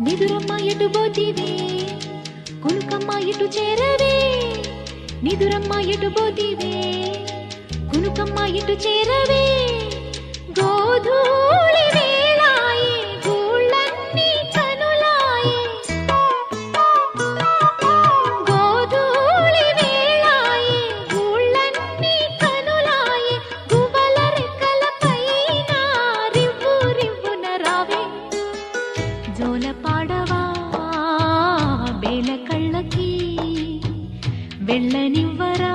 నిదురమ్మ ఎటు పోతివి? కొనుకమ్మ ఎటు చేరవే? నిదురమ్మ ఎటు పోతివే? కొనుకమ్మ ఎటు చేరవే? ಪಾಡವಾ ಬೆಳ ಕಳ್ಳಕಿ ಬೆಳ್ಳ ನಿವ್ವರಾ